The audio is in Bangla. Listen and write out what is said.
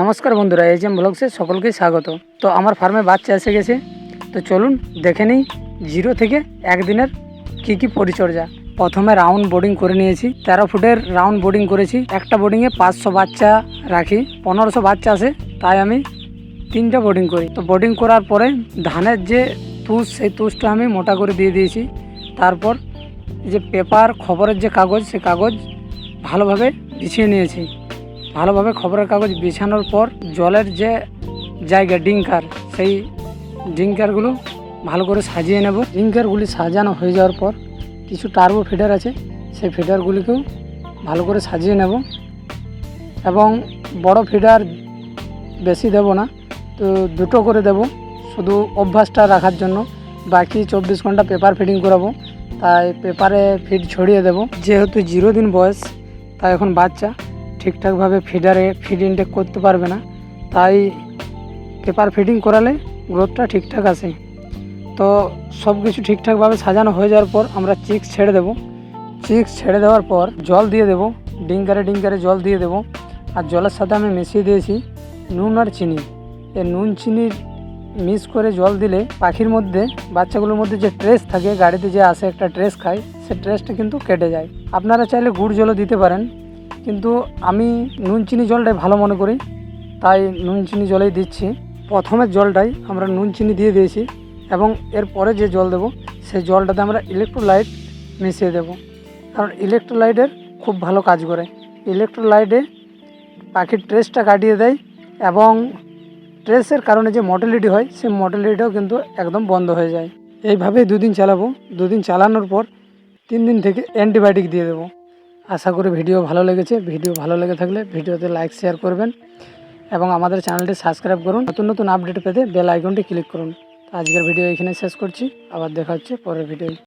নমস্কার বন্ধুরা, এই এম ব্লগসে সকলকে স্বাগত। তো আমার ফার্মে বাচ্চা এসে গেছে। তো চলুন দেখে নিই জিরো থেকে একদিনের কি কি পরিচর্যা। প্রথমে রাউন্ড বোর্ডিং করে নিয়েছি। তেরো ফুটের রাউন্ড বোর্ডিং করেছি। একটা বোর্ডিংয়ে পাঁচশো বাচ্চা রাখি। পনেরোশো বাচ্চা আসে তাই আমি তিনটা বোর্ডিং করি। তো বোর্ডিং করার পরে ধানের যে তুষ, সেই তুষটা আমি মোটা করে দিয়ে দিয়েছি। তারপর যে পেপার খবরের যে কাগজ, সে কাগজ ভালোভাবে বিছিয়ে নিয়েছি। ভালোভাবে খবরের কাগজ বিছানোর পর জলের যে জায়গা, ডিঙ্কার, সেই ডিঙ্কারগুলো ভালো করে সাজিয়ে নেব। ডিঙ্কারগুলি সাজানো হয়ে যাওয়ার পর কিছু টার্বো ফিডার আছে, সেই ফিডারগুলিকেও ভালো করে সাজিয়ে নেব। এবং বড় ফিডার বেশি দেব না, তো দুটো করে দেব, শুধু অভ্যাসটা রাখার জন্য। বাকি চব্বিশ ঘণ্টা পেপার ফিডিং করাবো, তাই পেপারে ফিড ছড়িয়ে দেব। যেহেতু জিরো দিন বয়স, তাই এখন বাচ্চা। ঠিকঠাকভাবে ফিডারে ফিড ইনটেক করতে পারবে না। তাই পেপার ফিডিং করালে গ্রোথটা ঠিকঠাক আসে তো সব কিছু ঠিকঠাকভাবে সাজানো হয়ে যাওয়ার পর আমরা চিক্স ছেড়ে দেব। চিক্স ছেড়ে দেওয়ার পর জল দিয়ে দেব। ডিঙ্কারে ডিঙ্কারে জল দিয়ে দেব। আর জলের সাথে আমি মিশিয়ে দিয়েছি নুন আর চিনি। এই নুন চিনির মিক্স করে জল দিলে পাখির মধ্যে, বাচ্চাগুলোর মধ্যে যে ট্রেস থাকে, গাড়িতে যে আসে একটা ট্রেস খায়, সে ট্রেসটা কিন্তু কেটে যায়। আপনারা চাইলে গুড় জলও দিতে পারেন। কিন্তু আমি নুন চিনি জলটাই ভালো মনে করি। তাই নুন চিনি জলেই দিচ্ছি। প্রথমের জলটাই আমরা নুন চিনি দিয়ে দিয়েছি এবং এরপরে যে জল দেবো, সেই জলটাতে আমরা ইলেকট্রোলাইট মিশিয়ে দেব। কারণ ইলেকট্রোলাইটের খুব ভালো কাজ করে। ইলেকট্রোলাইটে পাখির ট্রেসটা কাটিয়ে দেয় এবং ট্রেসের কারণে যে মর্টালিটি হয়, সেই মর্টালিটিও কিন্তু একদম বন্ধ হয়ে যায়। এইভাবেই দুদিন চালাবো। দুদিন চালানোর পর তিন দিন থেকে অ্যান্টিবায়োটিক দিয়ে দেবো। আশা করি ভিডিও ভালো লেগেছে। ভিডিও ভালো লেগে থাকলে ভিডিওতে লাইক শেয়ার করবেন এবং আমাদের চ্যানেলটি সাবস্ক্রাইব করুন। নতুন নতুন আপডেট পেতে বেল আইকনটি ক্লিক করুন। আজকের ভিডিও এখানে শেষ করছি। আবার দেখা হচ্ছে পরের ভিডিও